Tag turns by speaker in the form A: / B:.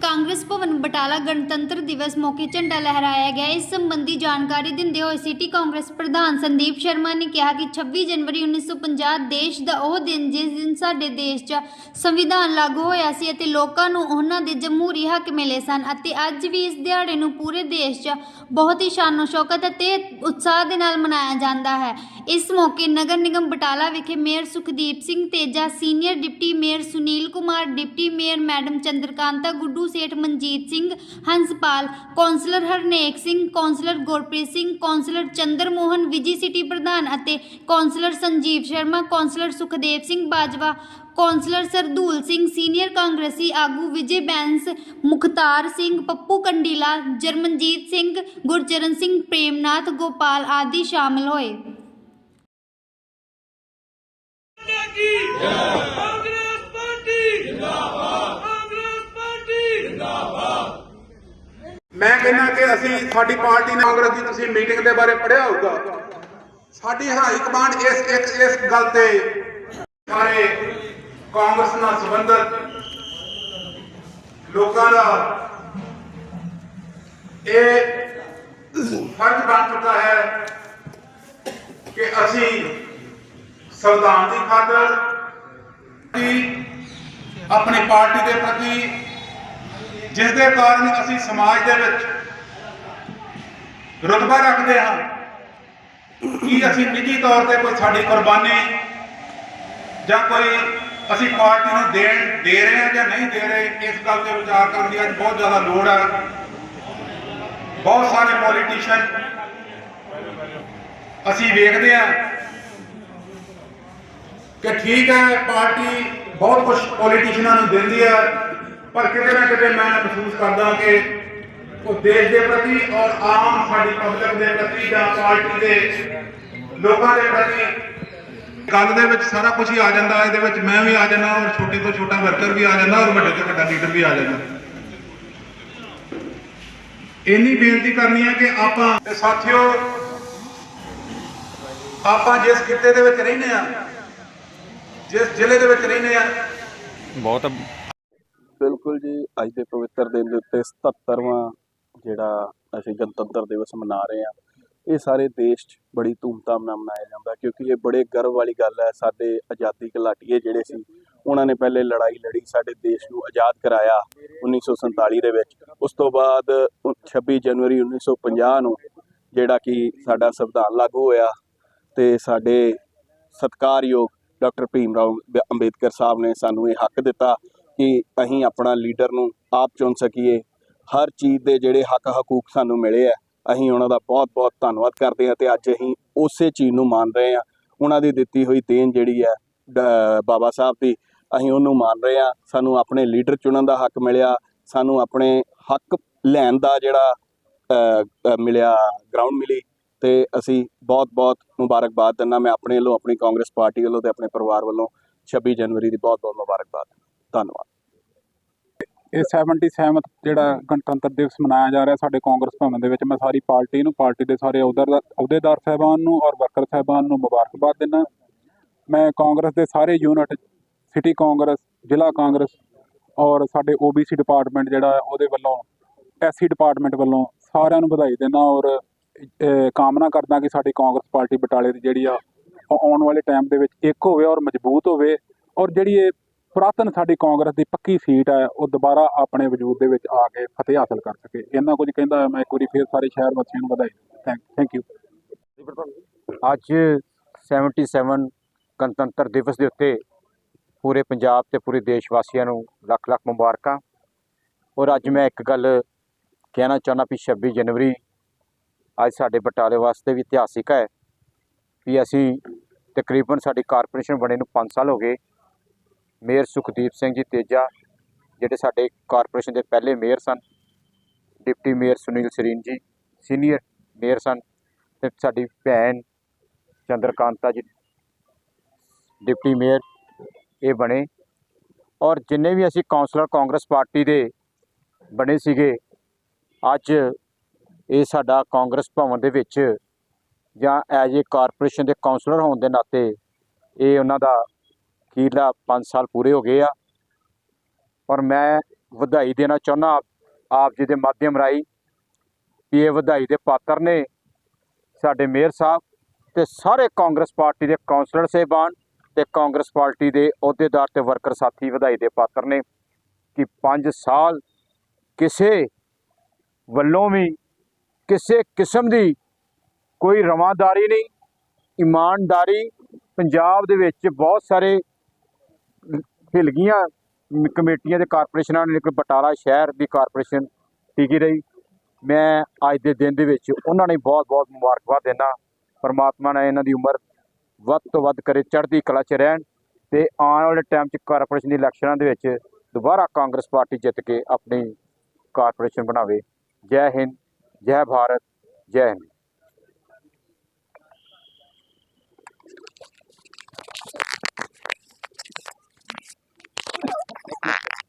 A: ਕਾਂਗਰਸ ਭਵਨ ਬਟਾਲਾ ਗਣਤੰਤਰ ਦਿਵਸ ਮੌਕੇ ਝੰਡਾ ਲਹਿਰਾਇਆ ਗਿਆ। ਇਸ ਸੰਬੰਧੀ ਜਾਣਕਾਰੀ ਦਿੰਦੇ ਹੋਏ ਸਿਟੀ ਕਾਂਗਰਸ ਪ੍ਰਧਾਨ ਸੰਦੀਪ ਸ਼ਰਮਾ ਨੇ ਕਿਹਾ ਕਿ 26 ਜਨਵਰੀ 1950 ਦੇਸ਼ ਦਾ ਉਹ ਦਿਨ ਜਿਸ ਦਿਨ ਸਾਡੇ ਦੇਸ਼ 'ਚ ਸੰਵਿਧਾਨ ਲਾਗੂ ਹੋਇਆ ਸੀ ਅਤੇ ਲੋਕਾਂ ਨੂੰ ਉਹਨਾਂ ਦੇ ਜਮਹੂਰੀ ਹੱਕ ਮਿਲੇ ਸਨ ਅਤੇ ਅੱਜ ਵੀ ਇਸ ਦਿਹਾੜੇ ਨੂੰ ਪੂਰੇ ਦੇਸ਼ 'ਚ ਬਹੁਤ ਹੀ ਸ਼ਾਨੋ ਸ਼ੌਕਤ ਅਤੇ ਉਤਸ਼ਾਹ ਦੇ ਨਾਲ ਮਨਾਇਆ ਜਾਂਦਾ ਹੈ। ਇਸ ਮੌਕੇ ਨਗਰ ਨਿਗਮ ਬਟਾਲਾ ਵਿਖੇ mayor Sukhdeep Singh Teja, senior deputy mayor Sunil Kumar, deputy mayor madam Chandrakanta Guddu, ਸੇਠ Manjit Singh, Hanspal, councillor Harnek Singh, councillor Gurpreet Singh, councillor Chander Mohan Viji city ਪ੍ਰਧਾਨ ਅਤੇ councillor Sanjeev Sharma, councillor Sukhdev Singh Bajwa, councillor Sardool Singh, senior ਕਾਂਗਰਸੀ ਆਗੂ ਵਿਜੇ ਬੈਂਸ, ਮੁਖਤਾਰ ਸਿੰਘ, ਪੱਪੂ ਕੰਡੀਲਾ, ਜਰਮਨਜੀਤ ਸਿੰਘ, ਗੁਰਚਰਨ ਸਿੰਘ ਪ੍ਰੇਮਨਾਥ, ਗੋਪਾਲ ਆਦਿ ਸ਼ਾਮਲ ਹੋਏ।
B: ਮੈਂ ਕਹਿੰਦਾ ਕਿ ਅਸੀਂ ਸਾਡੀ ਪਾਰਟੀ ਨੇ ਕਾਂਗਰਸ ਦੀ ਤੁਸੀਂ ਮੀਟਿੰਗ ਦੇ ਬਾਰੇ ਪੜਿਆ ਹੋਊਗਾ। ਸਾਡੀ ਹਾਈ ਕਮਾਂਡ ਇਸ ਇਸ ਇਸ ਗੱਲ ਤੇ ਸਾਰੇ ਕਾਂਗਰਸ ਨਾਲ ਸੰਬੰਧਿਤ ਲੋਕਾਂ ਦਾ ਇਹ ਫਰਜ਼ ਬਣ ਚੁੱਕਾ ਹੈ ਕਿ ਅਸੀਂ ਸੰਵਿਧਾਨ ਦੀ ਖਾਤਰ ਕਿ ਆਪਣੀ ਪਾਰਟੀ ਦੇ ਪ੍ਰਤੀ, ਜਿਸ ਦੇ ਕਾਰਨ ਅਸੀਂ ਸਮਾਜ ਦੇ ਵਿੱਚ ਰੁਤਬਾ ਰੱਖਦੇ ਹਾਂ, ਕਿ ਅਸੀਂ ਨਿੱਜੀ ਤੌਰ ਤੇ ਕੋਈ ਸਾਡੀ ਕੁਰਬਾਨੀ ਜਾਂ ਕੋਈ ਅਸੀਂ ਪਾਰਟੀ ਨੂੰ ਦੇਣ, ਦੇ ਰਹੇ ਹਾਂ ਜਾਂ ਨਹੀਂ ਦੇ ਰਹੇ, ਇਸ ਗੱਲ ਤੇ ਵਿਚਾਰ ਕਰਨ ਦੀ ਅੱਜ ਬਹੁਤ ਜ਼ਿਆਦਾ ਲੋੜ ਹੈ ਬਹੁਤ ਸਾਰੇ ਪੋਲੀਟੀਸ਼ੀਅਨ ਅਸੀਂ ਵੇਖਦੇ ਹਾਂ ਕਿ ਠੀਕ ਹੈ, ਪਾਰਟੀ ਬਹੁਤ ਕੁਝ ਪੋਲੀਟੀਸ਼ੀਅਨਾਂ ਨੂੰ ਦਿੰਦੀ ਹੈ, ਪਰ ਕਿਤੇ ਨਾ ਕਿਤੇ ਮੈਂ ਮਹਿਸੂਸ ਕਰਦਾ ਕਿ ਉਹ ਦੇਸ਼ ਦੇ ਪ੍ਰਤੀ ਔਰ ਆਮ ਸਾਡੀ ਪਬਲਿਕ ਦੇ ਪ੍ਰਤੀ ਜਾਂ ਪਾਰਟੀ ਦੇ ਲੋਕਾਂ ਦੇ ਪ੍ਰਤੀ ਗੱਲ ਦੇ ਵਿੱਚ ਸਾਰਾ ਕੁਝ ਹੀ ਆ ਜਾਂਦਾ, ਇਹਦੇ ਵਿੱਚ ਮੈਂ ਵੀ ਆ ਜਾਂਦਾ ਔਰ ਛੋਟੇ ਤੋਂ ਛੋਟਾ ਵਰਕਰ ਵੀ ਆ ਜਾਂਦਾ ਔਰ ਵੱਡੇ ਤੋਂ ਵੱਡਾ ਲੀਡਰ ਵੀ ਆ ਜਾਂਦਾ। ਇੰਨੀ ਬੇਨਤੀ ਕਰਨੀ ਹੈ ਕਿ ਆਪਾਂ ਤੇ ਸਾਥੀਓ, ਆਪਾਂ ਜਿਸ ਖਿੱਤੇ ਦੇ ਵਿੱਚ ਰਹਿੰਦੇ ਆ ਜਿਸ ਜ਼ਿਲ੍ਹੇ ਦੇ ਵਿੱਚ ਰਹਿੰਦੇ ਆ।
C: ਬਹੁਤ
D: ਬਿਲਕੁਲ ਜੀ ਅੱਜ ਦੇ ਪਵਿੱਤਰ ਦਿਨ ਦੇ ਉੱਤੇ 77ਵਾਂ ਜਿਹੜਾ ਅਸੀਂ ਗਣਤੰਤਰ ਦਿਵਸ ਮਨਾ ਰਹੇ ਹਾਂ ਇਹ ਸਾਰੇ ਦੇਸ਼ 'ਚ ਬੜੀ ਧੂਮਧਾਮ ਨਾਲ ਮਨਾਇਆ ਜਾਂਦਾ ਕਿਉਂਕਿ ਇਹ ਬੜੇ ਗਰਵ ਵਾਲੀ ਗੱਲ ਹੈ। ਸਾਡੇ ਆਜ਼ਾਦੀ ਘੁਲਾਟੀਏ ਜਿਹੜੇ ਸੀ ਉਹਨਾਂ ਨੇ ਪਹਿਲੇ ਲੜਾਈ ਲੜੀ ਸਾਡੇ ਦੇਸ਼ ਨੂੰ ਆਜ਼ਾਦ ਕਰਾਇਆ 1947 ਦੇ ਵਿੱਚ। ਉਸ ਤੋਂ ਬਾਅਦ ਉ- 26 ਜਨਵਰੀ 1950 ਨੂੰ ਜਿਹੜਾ ਕਿ ਸਾਡਾ ਸੰਵਿਧਾਨ ਲਾਗੂ ਹੋਇਆ ਤੇ ਸਾਡੇ ਸਤਿਕਾਰਯੋਗ ਡਾਕਟਰ ਭੀਮ ਰਾਓ ਅੰਬੇਦਕਰ ਸਾਹਿਬ ਨੇ ਸਾਨੂੰ ਇਹ ਹੱਕ ਦਿੱਤਾ ਕਿ ਅਸੀਂ ਆਪਣਾ ਲੀਡਰ ਨੂੰ ਆਪ ਚੁਣ ਸਕੀਏ। ਹਰ ਚੀਜ਼ ਦੇ ਜਿਹੜੇ ਹੱਕ ਹਕੂਕ ਸਾਨੂੰ ਮਿਲੇ ਆ, ਅਸੀਂ ਉਹਨਾਂ ਦਾ ਬਹੁਤ-ਬਹੁਤ ਧੰਨਵਾਦ ਕਰਦੇ ਹਾਂ ਤੇ ਅੱਜ ਅਸੀਂ ਉਸੇ ਚੀਜ਼ ਨੂੰ ਮੰਨ ਰਹੇ ਹਾਂ। ਉਹਨਾਂ ਦੀ ਦਿੱਤੀ ਹੋਈ ਦੇਣ ਜਿਹੜੀ ਹੈ, ਡ- ਬਾਬਾ ਸਾਹਿਬ ਦੀ, ਅਸੀਂ ਉਹਨੂੰ ਮੰਨ ਰਹੇ ਹਾਂ। ਸਾਨੂੰ ਆਪਣੇ ਲੀਡਰ ਚੁਣਨ ਦਾ ਹੱਕ ਮਿਲਿਆ, ਸਾਨੂੰ ਆਪਣੇ ਹੱਕ ਲੈਣ ਦਾ ਜਿਹੜਾ ਮਿਲਿਆ ਗਰਾਊਂਡ ਮਿਲੀ। ਤੇ ਅਸੀਂ ਬਹੁਤ-ਬਹੁਤ ਮੁਬਾਰਕਬਾਦ ਦਿੰਦਾ। ਮੈਂ ਆਪਣੇ ਵੱਲੋਂ, ਆਪਣੀ ਕਾਂਗਰਸ ਪਾਰਟੀ ਵੱਲੋਂ ਤੇ ਆਪਣੇ ਪਰਿਵਾਰ ਵੱਲੋਂ 26 ਜਨਵਰੀ ਦੀ ਬਹੁਤ-ਬਹੁਤ ਮੁਬਾਰਕਬਾਦ। ਧੰਨਵਾਦ।
E: ਇਹ 77 ਜਿਹੜਾ ਗਣਤੰਤਰ ਦਿਵਸ ਮਨਾਇਆ ਜਾ ਰਿਹਾ ਸਾਡੇ ਕਾਂਗਰਸ ਭਵਨ ਦੇ ਵਿੱਚ, ਮੈਂ ਸਾਰੀ ਪਾਰਟੀ ਨੂੰ, ਪਾਰਟੀ ਦੇ ਸਾਰੇ ਅਹੁਦੇਦਾਰ ਅਹੁਦੇਦਾਰ ਸਾਹਿਬਾਨ ਨੂੰ ਔਰ ਵਰਕਰ ਸਾਹਿਬਾਨ ਨੂੰ ਮੁਬਾਰਕਬਾਦ ਦਿੰਦਾ। ਮੈਂ ਕਾਂਗਰਸ ਦੇ ਸਾਰੇ ਯੂਨਿਟ, ਸਿਟੀ ਕਾਂਗਰਸ, ਜ਼ਿਲ੍ਹਾ ਕਾਂਗਰਸ ਔਰ ਸਾਡੇ OBC ਡਿਪਾਰਟਮੈਂਟ ਜਿਹੜਾ ਉਹਦੇ ਵੱਲੋਂ ਐਸਸੀ ਡਿਪਾਰਟਮੈਂਟ ਵੱਲੋਂ ਸਾਰਿਆਂ ਨੂੰ ਵਧਾਈ ਦਿੰਦਾ ਔਰ ਕਾਮਨਾ ਕਰਦਾ ਕਿ ਸਾਡੀ ਕਾਂਗਰਸ ਪਾਰਟੀ ਬਟਾਲੇ ਦੀ ਜਿਹੜੀ ਆ, ਉਹ ਆਉਣ ਵਾਲੇ ਟਾਈਮ ਦੇ ਵਿੱਚ ਇੱਕ ਹੋਵੇ ਔਰ ਮਜ਼ਬੂਤ ਹੋਵੇ ਔਰ ਜਿਹੜੀ ਇਹ ਪੁਰਾਤਨ ਸਾਡੀ ਕਾਂਗਰਸ ਦੀ ਪੱਕੀ ਸੀਟ ਹੈ ਉਹ ਦੁਬਾਰਾ ਆਪਣੇ ਵਜੂਦ ਦੇ ਵਿੱਚ ਆ ਕੇ ਫਤਿਹ ਹਾਸਲ ਕਰ ਸਕੇ। ਇੰਨਾ ਕੁਝ ਕਹਿੰਦਾ ਹੋਇਆ ਮੈਂ, ਇੱਕ ਵਾਰੀ ਫੇਰ ਸਾਰੇ ਸ਼ਹਿਰ ਵਾਸੀਆਂ ਨੂੰ ਵਧਾਈ ਥੈਂਕ ਥੈਂਕ ਯੂ
C: ਅੱਜ 77 ਗਣਤੰਤਰ ਦਿਵਸ ਦੇ ਉੱਤੇ ਪੂਰੇ ਪੰਜਾਬ ਤੇ ਪੂਰੇ ਦੇਸ਼ ਵਾਸੀਆਂ ਨੂੰ ਲੱਖ ਲੱਖ ਮੁਬਾਰਕਾਂ। ਔਰ ਅੱਜ ਮੈਂ ਇੱਕ ਗੱਲ ਕਹਿਣਾ ਚਾਹੁੰਦਾ, ਵੀ 26 ਜਨਵਰੀ ਅੱਜ ਸਾਡੇ ਬਟਾਲੇ ਵਾਸਤੇ ਵੀ ਇਤਿਹਾਸਿਕ ਹੈ ਵੀ ਅਸੀਂ ਤਕਰੀਬਨ ਸਾਡੀ ਕਾਰਪੋਰੇਸ਼ਨ ਬਣੇ ਨੂੰ 5 ਸਾਲ ਹੋ ਗਏ। ਮੇਅਰ ਸੁਖਦੀਪ ਸਿੰਘ ਜੀ ਤੇਜਾ, ਜਿਹੜੇ ਸਾਡੇ ਕਾਰਪੋਰੇਸ਼ਨ ਦੇ ਪਹਿਲੇ ਮੇਅਰ ਸਨ, deputy mayor Sunil Sareen ji, senior mayor ਸਨ ਤੇ ਸਾਡੀ ਭੈਣ ਚੰਦਰਕਾਂਤਾ ਜੀ, ਡਿਪਟੀ ਮੇਅਰ ਇਹ ਬਣੇ। ਔਰ ਜਿੰਨੇ ਵੀ ਅਸੀਂ ਕਾਉਂਸਲਰ ਕਾਂਗਰਸ ਪਾਰਟੀ ਦੇ ਬਣੇ ਸੀਗੇ, ਅੱਜ ਇਹ ਸਾਡਾ ਕਾਂਗਰਸ ਭਵਨ ਦੇ ਵਿੱਚ ਜਾਂ ਐਜ ਏ ਕਾਰਪੋਰੇਸ਼ਨ ਦੇ ਕਾਉਂਸਲਰ ਹੋਣ ਦੇ ਨਾਤੇ ਇਹ ਉਹਨਾਂ ਦਾ ਅਖੀਰਲਾ 5 ਸਾਲ ਪੂਰੇ ਹੋ ਗਏ ਆ। ਔਰ ਮੈਂ ਵਧਾਈ ਦੇਣਾ ਚਾਹੁੰਦਾ ਆਪ ਜੀ ਦੇ ਮਾਧਿਅਮ ਰਾਹੀਂ ਵੀ ਇਹ ਵਧਾਈ ਦੇ ਪਾਤਰ ਨੇ ਸਾਡੇ ਮੇਅਰ ਸਾਹਿਬ ਤੇ ਸਾਰੇ ਕਾਂਗਰਸ ਪਾਰਟੀ ਦੇ ਕੌਂਸਲਰ ਸਾਹਿਬਾਨ ਤੇ ਕਾਂਗਰਸ ਪਾਰਟੀ ਦੇ ਅਹੁਦੇਦਾਰ ਤੇ ਵਰਕਰ ਸਾਥੀ ਵਧਾਈ ਦੇ ਪਾਤਰ ਨੇ ਕਿ 5 ਸਾਲ ਕਿਸੇ ਵੱਲੋਂ ਵੀ ਕਿਸੇ ਕਿਸਮ ਦੀ ਕੋਈ ਰਵਾਂਦਾਰੀ ਨਹੀਂ, ਇਮਾਨਦਾਰੀ ਪੰਜਾਬ ਦੇ ਵਿੱਚ ਬਹੁਤ ਸਾਰੇ ਹਿਲ ਗਈਆਂ ਕਮੇਟੀਆਂ ਦੇ ਕਾਰਪੋਰੇਸ਼ਨਾਂ ਨੇ ਲੇਕਿਨ ਬਟਾਲਾ ਸ਼ਹਿਰ ਦੀ ਕਾਰਪੋਰੇਸ਼ਨ ਟਿਕੀ ਰਹੀ। ਮੈਂ ਅੱਜ ਦੇ ਦਿਨ ਦੇ ਵਿੱਚ ਉਹਨਾਂ ਨੇ ਬਹੁਤ ਬਹੁਤ ਮੁਬਾਰਕਬਾਦ ਦੇਣਾ ਪਰਮਾਤਮਾ ਨੇ ਇਹਨਾਂ ਦੀ ਉਮਰ ਵੱਧ ਤੋਂ ਵੱਧ ਕਰੇ, ਚੜ੍ਹਦੀ ਕਲਾ 'ਚ ਰਹਿਣ ਤੇ ਆਉਣ ਵਾਲੇ ਟਾਈਮ 'ਚ ਕਾਰਪੋਰੇਸ਼ਨ ਦੀ ਇਲੈਕਸ਼ਨਾਂ ਦੇ ਵਿੱਚ ਦੁਬਾਰਾ ਕਾਂਗਰਸ ਪਾਰਟੀ ਜਿੱਤ ਕੇ ਆਪਣੀ ਕਾਰਪੋਰੇਸ਼ਨ ਬਣਾਵੇ। ਜੈ ਹਿੰਦ। ਜੈ ਭਾਰਤ ਜੈ ਹਿੰਦ